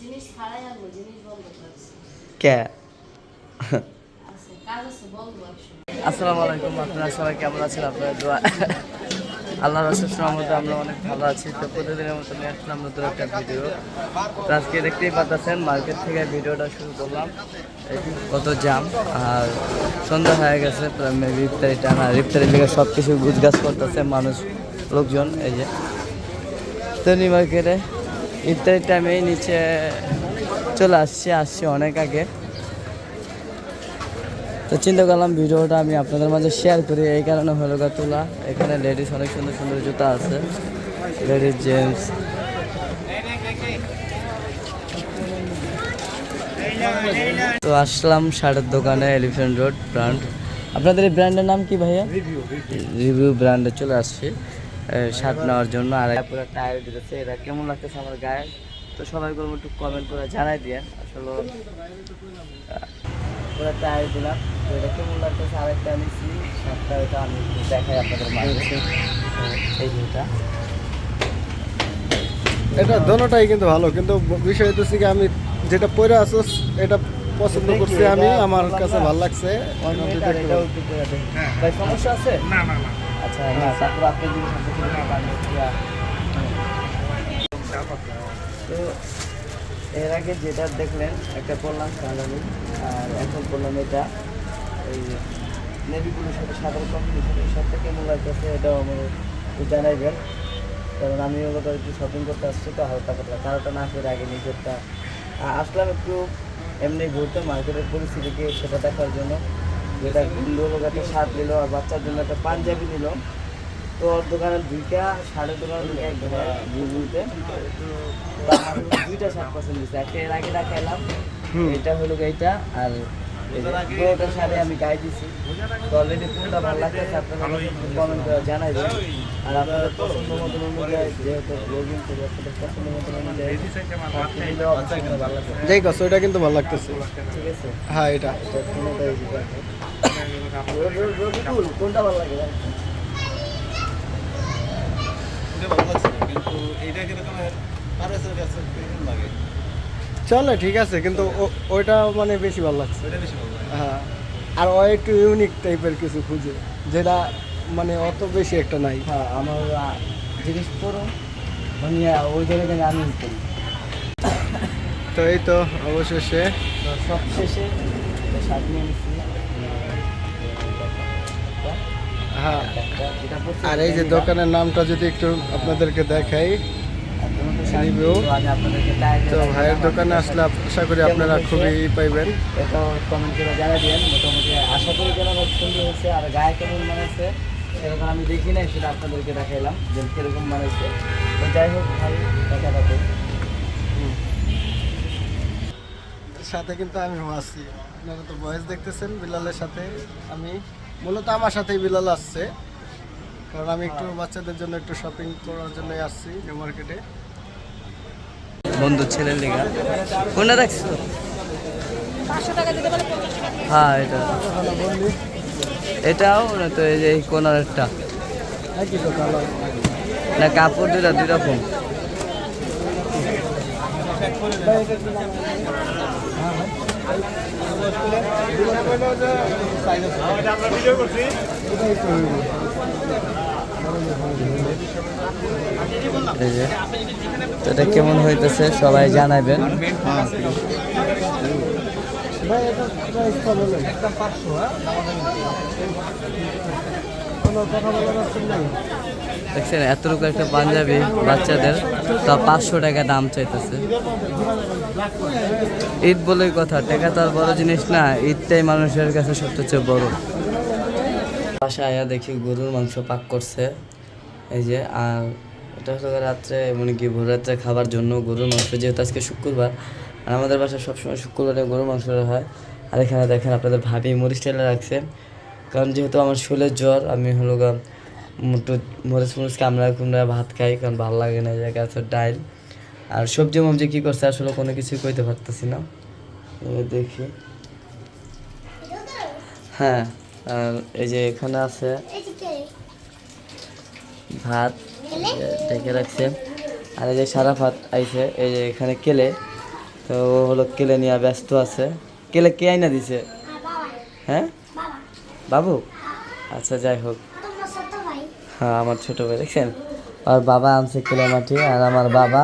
জিনিস ছাড়াই আনব জিনিস বন্ধ করছি কে? আসসালামু আলাইকুম আপনারা সবাই কেমন আছেন? আপনারা দোয়া। আল্লাহ রসুল মধ্যে আমরা অনেক ভালো আছি। তো প্রতিদিনের মতো নিয়ে আসলাম নতুন একটা ভিডিও। তো আজকে দেখতেই পাচ্ছেন মার্কেট থেকে ভিডিওটা শুরু করলাম। কত জাম আর সন্ধ্যা হয়ে গেছে ইফতারি টানা ইফতারির দিকে সব কিছু গুজগাছ করতেছে মানুষ লোকজন এই যে। তো নিউ মার্কেটে ইফতারির টাইমেই নিচে চলে আসছি আসছি অনেক আগে। তো চিন্তা করলাম ভিডিওটা আমি আপনাদের মাঝে শেয়ার করি এই কারণে হলো গা তোলা। এখানে লেডিস অনেক সুন্দর সুন্দর জুতা আছে। লেডিস জেন্টস তো আসলাম শার্টের দোকানে এলিফেন্ট রোড ব্র্যান্ড আপনাদের এই ব্র্যান্ডের নাম কি ভাইয়া? রিভিউ ব্র্যান্ডে চলে আসছি। শার্ট নেওয়ার জন্য। আর পুরো টায়ার দিতেছে। এটা কেমন লাগতেছে আমার গায়ে? তো সবাই করব একটু কমেন্ট করে জানাই দিয়ে আসলে পুরো টায়ার দিলাম। তো এটা কেমন লাগতেছে? আরেকটা এটা আমি একটু দেখাই আপনাদের মাঝে। এই যেটা এটা। দোনোটাই কিন্তু ভালো। কিন্তু বিষয় হচ্ছে কি আমি যেটা পরে আছো এটা পছন্দ করছি আমি। আমার কাছে ভালো লাগছে। ভাই সমস্যা আছে? না না না। আচ্ছা না, তারপর আপনি যদি। তো এর আগে যেটা দেখলেন, একটা বললাম কালারি আর এখন বললাম এটা, এই নেভিগুলোর সাথে সাদা কম্বিনেশনের সাথে কেমন লাগতেছে এটাও আমার জানাইবেন কারণ আমি ওগুলো একটু শপিং করতে আসছি তো হালকা পাতলা কারোটা না করে আগে নিজেরটা আসলাম একটু এমনি ঘুরতে মার্কেটের পরিস্থিতিকে সেটা দেখার জন্য যেটা লোক একটা শার্ট নিল আর বাচ্চার জন্য একটা পাঞ্জাবি নিল তো ওর দোকানে দুইটা শার্টের দোকানে দুইটা দুইটা শার্ট পছন্দ হয়েছে। একটা এর দেখাইলাম এটা হলো গিয়ে এইটা আর এই যে পুরোটা শাড়ি আমি গায়ে দিছি। তো অলরেডি কোনটা ভালো লাগতেছে আপনারা কমেন্ট করে জানাই দেন আর আপনাদের পছন্দ মতন অনুযায়ী যেহেতু ব্লগিং করি আপনাদের পছন্দ মতন অনুযায়ী ওইটা কিন্তু ভালো লাগতেছে। ঠিক আছে? হ্যাঁ এটা। এটা কোনোটাই লাগে চলে ঠিক আছে কিন্তু ওইটা মানে বেশি ভালো লাগছে। হ্যাঁ আর ও একটু ইউনিক টাইপের কিছু খুঁজে যেটা মানে অত বেশি একটা নাই। হ্যাঁ আমার জিনিস পরো মানে ওই জায়গায় আমি করি। তো এই তো অবশেষে। তো সব শেষে একটা শার্ট নিয়ে হ্যাঁ আর এই যে দোকানের নামটা যদি একটু আপনাদেরকে দেখাই। তো ভাইয়ের দোকানে আসলে আশা করি আপনারা খুবই পাইবেন। এটা কমেন্ট করে জানাই দিন মোটামুটি আশা করি যেন আমার সুন্দর হয়েছে। আর গায়ে কেমন সেরকম আমি দেখি নাই সেটা আপনাদেরকে দেখাইলাম যে কীরকম তো যাই হোক ভাই দেখা যাবে। সাথে কিন্তু আমি আছি। আপনারা তো বয়স দেখতেছেন বিলালের সাথে আমি। মূলত আমার সাথেই বিলাল আসছে। কারণ আমি একটু বাচ্চাদের জন্য একটু শপিং করার জন্য আসছি নিউ মার্কেটে বন্ধু ছেলের লেগা। কোনটা রাখছো হ্যাঁ এটা। এটাও না তো এই যে এই কোনার একটা তো কালার। না কাপড় দুটা দুই রকম এটা কেমন হইতেছে? সবাই জানাবেন দেখছেন, এতটুকু একটা পাঞ্জাবি বাচ্চাদের, তা পাঁচশো টাকা দাম চাইতেছে। ঈদ বলে কথা, টাকা তো আর বড় জিনিস না, ঈদটাই মানুষের কাছে সবচেয়ে বড়। বাসায় আয়া দেখি গরুর মাংস পাক করছে। এই যে, আর এটা হলো রাত্রে মানে কি ভোর রাত্রে খাবার জন্য গরুর মাংস, যেহেতু আজকে শুক্রবার, আর আমাদের বাসায় সবসময় শুক্রবারে গরুর মাংস হয়। আর এখানে দেখেন, আপনাদের ভাবি মরিচ টেলে রাখছে। কারণ যেহেতু আমার শরীরের জ্বর, আমি হলো মরিচ মরিচ কামড়া কুমড়া ভাত খাই কারণ ভালো লাগে না এই জায়গায় আছে ডাইল। আর সবজি মবজি কী করছে আসলে কোনো কিছুই কইতে পারতেছি না। দেখি। হ্যাঁ আর এই যে এখানে আছে ভাত ঢেকে রাখছে। আর এই যে সারা ভাত আইছে এই যে এখানে কেলে। তো ও হলো কেলে নিয়ে ব্যস্ত আছে। কেলে কে আইনা দিছে? হ্যাঁ? বাবু? আচ্ছা যাই হোক। হ্যাঁ আমার ছোট ভাই, দেখছেন? আর বাবা আনছে মাটি আর আমার বাবা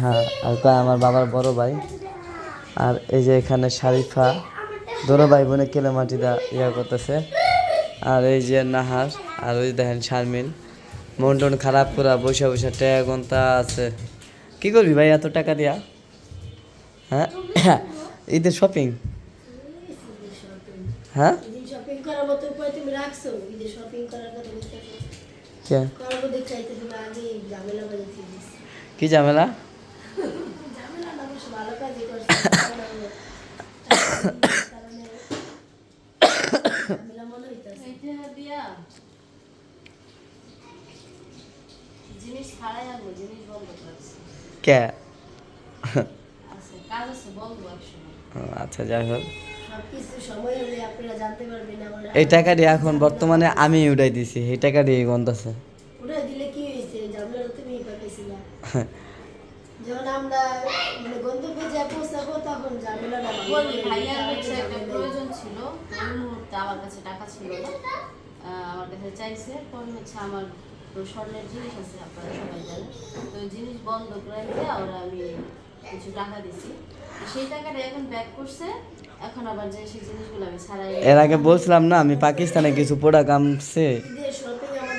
হ্যাঁ আর কয়, আমার বাবার বড় ভাই। আর এই যে এখানে শারিফা দোনো ভাই বোনে মাটি দা ইয়া করতেছে। আর এই যে নাহার, আর ওই দেখেন শারমিন। মন টন খারাপ করা বসে বসে টাকা গন্তা আছে। কি করবি ভাই, এত টাকা দিয়া? হ্যাঁ ঈদের শপিং হ্যাঁ? শপিং করার মতো তুমি রাখছো? ঈদে শপিং করার কথা কে? ঝামেলা? কি? আচ্ছা আচ্ছা যাই হোক। সব কিছু সময় হলে আপনারা জানতে পারবেন আমার এই টাকাটি এখন বর্তমানে আমি উঠাই দিছি এই টাকাটি গন্ধ যখন আমরা মানে গন্তব্যে যা পৌঁছাবো তখন ঝামেলাটা বলি ভাইয়ার হচ্ছে একটা প্রয়োজন ছিল। ওই মুহূর্তে আমার কাছে টাকা ছিল না। আমার কাছে চাইছে। হচ্ছে আমার স্বর্ণের জিনিস আছে আপনারা সবাই জানেন। তো জিনিস বন্ধ করে দিয়ে ওরা আমি কিছু টাকা দিছি। সেই টাকাটা এখন ব্যাক করছে। এর আগে বলছিলাম না, আমি পাকিস্তানে কিছু প্রোডাক্ট আনছে।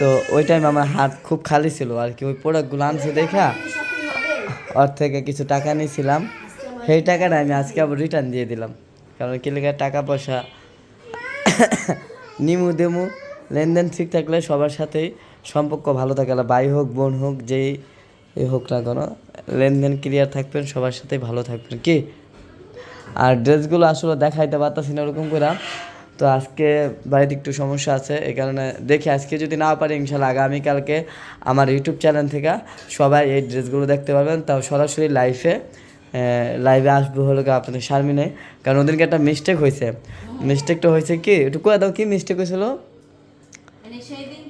তো ওই টাইম আমার হাত খুব খালি ছিল আর কি, ওই প্রোডাক্টগুলো আনছে দেখা ওর থেকে কিছু টাকা নিয়েছিলাম। সেই টাকাটা আমি আজকে আবার রিটার্ন দিয়ে দিলাম। কারণ কি লেগে টাকা পয়সা নিমু দেমু, লেনদেন ঠিক থাকলে সবার সাথেই সম্পর্ক ভালো থাকে। ভাই হোক, বোন হোক, যেই হোক না কেন, লেনদেন ক্লিয়ার থাকবেন, সবার সাথেই ভালো থাকবেন। কি? আর ড্রেসগুলো আসলে দেখাইতে পারতাছি না ওরকম করে তো আজকে বাড়িতে একটু সমস্যা আছে এই কারণে দেখি আজকে যদি না পারি ইনশাল্লাহ আগামীকালকে আমার ইউটিউব চ্যানেল থেকে সবাই এই ড্রেসগুলো দেখতে পারবেন। তাও সরাসরি লাইভে লাইভে আসব হলো আপনাদের শারমিনে। কারণ ওদেরকে একটা মিস্টেক হয়েছে। মিস্টেকটা হয়েছে কি? একটু কয়ে দাও কি মিস্টেক হয়েছিল? মানে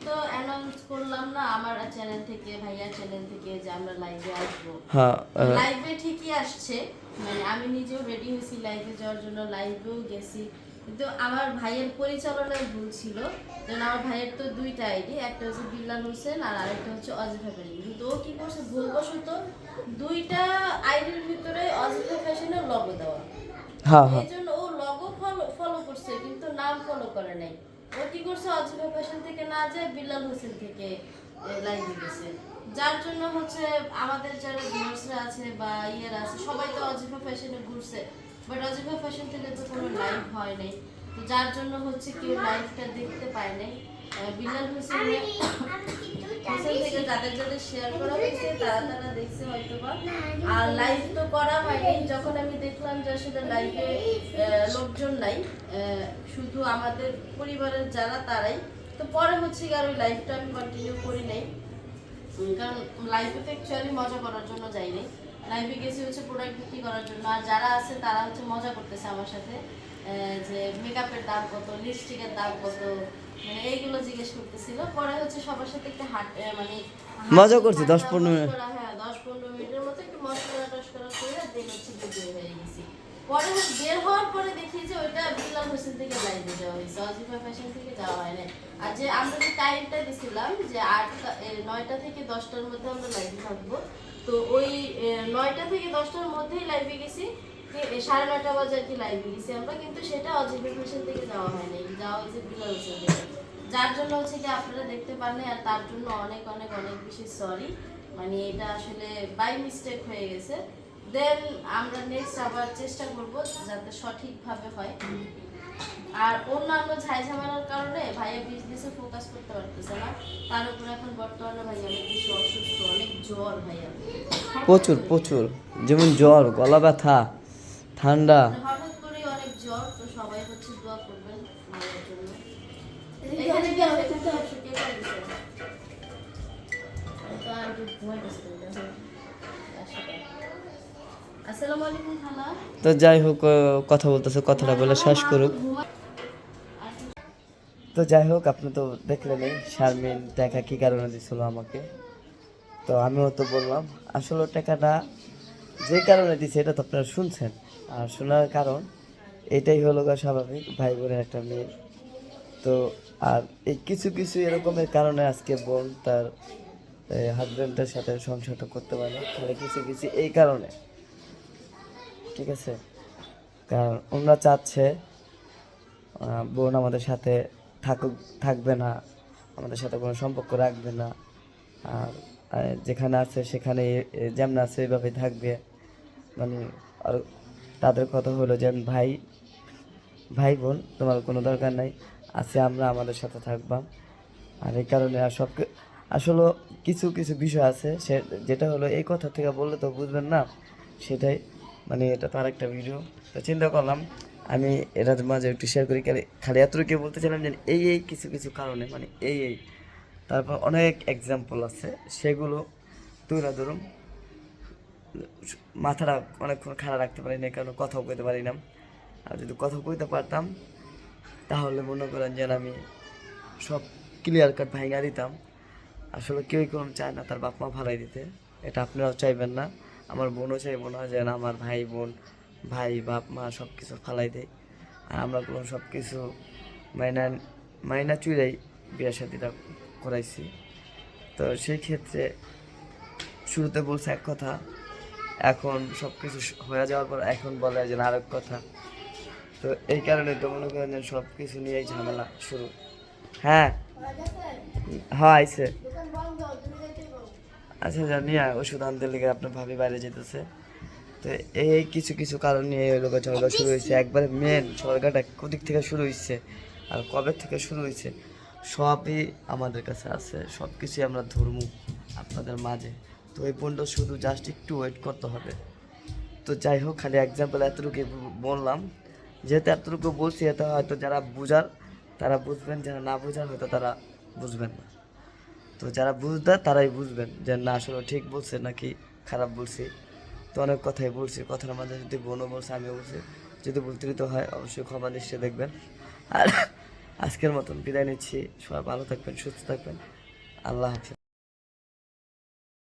তো অ্যানাউন্স করলাম না আমার চ্যানেল থেকে ভাইয়ার চ্যানেল থেকে যে আমরা লাইভে আসব। হ্যাঁ আহ, লাইভে ঠিকই আসছে। মানে আমি নিজেও রেডি হয়েছি লাইভে যাওয়ার জন্য লাইভেও গেছি। কিন্তু আমার ভাইয়ের পরিচালনায় ভুল ছিল। যেন আমার ভাইয়ের তো দুইটা আইডি একটা হচ্ছে বিল্লাল হোসেন আর আরেকটা হচ্ছে অজিফা ফ্যাশন কিন্তু ও কি করছে ভুলবশত দুইটা আইডির ভিতরে অজিফা ফ্যাশনের লগো দেওয়া। হ্যাঁ হ্যাঁ। এই জন্য ও লগো ফলো ফলো করছে কিন্তু নাম ফলো করে নাই। ও কি করছে অজিফা ফ্যাশন থেকে না যায় বিল্লাল হোসেন থেকে লাইভে গেছে। যার জন্য হচ্ছে আমাদের যারা ভিউয়ার্সরা আছে বা ইয়েরা আছে সবাই তো অজিফা ফ্যাশনে ঘুরছে। বাট অজিফা ফ্যাশন থেকে তো কোনো লাইভ হয় নাই। তো যার জন্য হচ্ছে কেউ লাইভটা দেখতে পায় নাই। আহ, বিল্লাল হোসেন হোসেন থেকে যাদের যাদের শেয়ার করা হয়েছে তারা তারা দেখছে হয়তো বা আর লাইভ তো করা হয়নি। যখন আমি দেখলাম যে আসলে লাইভে লোকজন নাই শুধু আমাদের পরিবারের যারা তারাই। তো পরে হচ্ছে কি আর ওই লাইভটা আমি কন্টিনিউ করি নাই। কারণ লাইভে তো অ্যাকচুয়ালি মজা করার জন্য যাই নাই লাইভে গেছি হচ্ছে প্রোডাক্ট বিক্রি করার জন্য। আর যারা আছে তারা হচ্ছে মজা করতেছে আমার সাথে। যে মেকআপের দাম কত লিপস্টিকের দাম কত মানে এইগুলো জিজ্ঞেস করতেছিল। পরে হচ্ছে সবার সাথে একটু হাট মানে মজা করছি, হাঁটা, 10-15 মিনিট। হ্যাঁ দশ পনেরো মিনিটের মতো একটু মস্করা টস্করা করে দেন হচ্ছে বের হয়ে গেছি। পরে বের হওয়ার পরে দেখি যে ওইটা বিল্লাল হোসেন থেকে লাইভে যাওয়া হয়েছে, অজিফা ফ্যাশন থেকে যাওয়া হয় না আর যে আমরা যে টাইমটা দিছিলাম যে আটটা নয়টা থেকে দশটার মধ্যে আমরা লাইভে থাকব। তো ওই নয়টা থেকে দশটার মধ্যেই লাইভে গেছি সাড়ে নয়টা বাজে আর কি লাইভে গেছি আমরা, কিন্তু সেটা অজিফা ফ্যাশন থেকে যাওয়া হয়নি যাওয়া হয়েছে বিল্লাল হোসেন থেকে। যার জন্য হচ্ছে কি আপনারা দেখতে পাননি আর তার জন্য অনেক অনেক অনেক বেশি সরি মানে এটা আসলে বাই মিস্টেক হয়ে গেছে। দেন আমরা নেক্সট আবার চেষ্টা করব যাতে সঠিকভাবে হয়। আর অন্যান্য ঝাই ঝামেলার কারণে ভাইয়া বিজনেসে ফোকাস করতে পারতেছে না। তার উপর এখন বর্তমানে ভাইয়া অনেক বেশি অসুস্থ অনেক জ্বর ভাইয়া। প্রচুর প্রচুর। যেমন জ্বর গলা ব্যথা ঠান্ডা। মানে হঠাৎ করেই অনেক জ্বর তো সবাই হচ্ছে দোয়া করবেন ভাইয়ার জন্য। এখানে কি আছে? অনেকে তো- একশো কে করে দিছে? তো আর একটু তো যাই হোক কথা বলতেছে কথাটা বলে শেষ করুক। তো যাই হোক আপনি তো দেখলেনই শারমিন টাকা কি কারণে দিছিল আমাকে। তো আমিও তো বললাম আসলে টাকাটা যে কারণে দিছে এটা তো আপনারা শুনছেন। আর শোনার কারণ এটাই হলো গা স্বাভাবিক ভাই বোনের একটা মেয়ে। তো আর এই কিছু কিছু এরকমের কারণে আজকে বোন তার হাজব্যান্ডের সাথে সংসারটা করতে পারে তাহলে কিছু কিছু এই কারণে। ঠিক আছে? কারণ ওনারা চাচ্ছে বোন আমাদের সাথে থাকুক, থাকবে না, আমাদের সাথে কোনো সম্পর্ক রাখবে না। আর যেখানে আছে সেখানে যেমন আছে এইভাবে থাকবে। মানে আর তাদের কথা হলো যে, ভাই ভাই বোন, তোমার কোনো দরকার নাই, আছে আমরা আমাদের সাথে থাকবাম আর এই কারণে আর সব আসলে কিছু কিছু বিষয় আছে সে, যেটা হলো এই কথা থেকে বললে তো বুঝবেন না, সেটাই মানে এটা তার একটা ভিডিও তো চিন্তা করলাম, আমি এটার মাঝে একটু শেয়ার করি। খালি এতটুকু বলতে চাইলাম যে এই এই কিছু কিছু কারণে মানে এই এই। তারপর অনেক এক্সাম্পল আছে, সেগুলো তুলে ধরুন। মাথাটা অনেকক্ষণ খারাপ রাখতে পারি না কারণ কথাও কইতে পারি না। আর যদি কথা কইতে পারতাম, তাহলে মনে করেন যেন আমি সব ক্লিয়ার কাট ভাঙা দিতাম। আসলে কেউই কোনো চায় না তার বাপ মা ভালাই দিতে। এটা আপনারাও চাইবেন না। আমার বোনও চাইব না যেন আমার ভাই, বোন, ভাই, বাপ, মা সব কিছু ফালাই দেয়। আর আমরা কোনো সব কিছু মাইনা মাইনা চুইরাই বিয়ে সাথীটা করাইছি। তো সেই ক্ষেত্রে শুরুতে বলছে এক কথা, এখন সব কিছু হয়ে যাওয়ার পর এখন বলে যে আরেক কথা। তো এই কারণে তো মনে করেন সব কিছু নিয়েই ঝামেলা শুরু। হ্যাঁ হ্যাঁ আইসে দোকান বন্ধ তুমি যাইতে পারো আচ্ছা জানি ওষুধ আনতে লেগে আপনার ভাবি বাইরে যেতেছে। তো এই কিছু কিছু কারণ নিয়ে ওই লোকের ঝগড়া শুরু হয়েছে। একবারে মেন ঝগড়াটা কোদিক থেকে শুরু হয়েছে আর কবে থেকে শুরু হয়েছে, সবই আমাদের কাছে আছে। সব কিছুই আমরা ধর্ম আপনাদের মাঝে। তো এই পর্যন্ত শুধু জাস্ট একটু ওয়েট করতে হবে। তো যাই হোক, খালি এক্সাম্পল এতটুকু বললাম। যেহেতু এতটুকু বলছি, এটা হয়তো যারা বুঝার, তারা বুঝবেন, যারা না বুঝার, হয়তো তারা বুঝবেন না। তো যারা বুঝদার তারাই বুঝবেন যে না, আসলে ঠিক বলছে নাকি খারাপ বলছি। তো অনেক কথাই বলছি, কথার মাঝে যদি বোনও বলছে, আমিও বলছি। যদি বলতে হয়, অবশ্যই ক্ষমা দৃষ্টি দেখবেন। আর আজকের মতন বিদায় নিচ্ছি। সবাই ভালো থাকবেন, সুস্থ থাকবেন। আল্লাহ হাফিজ।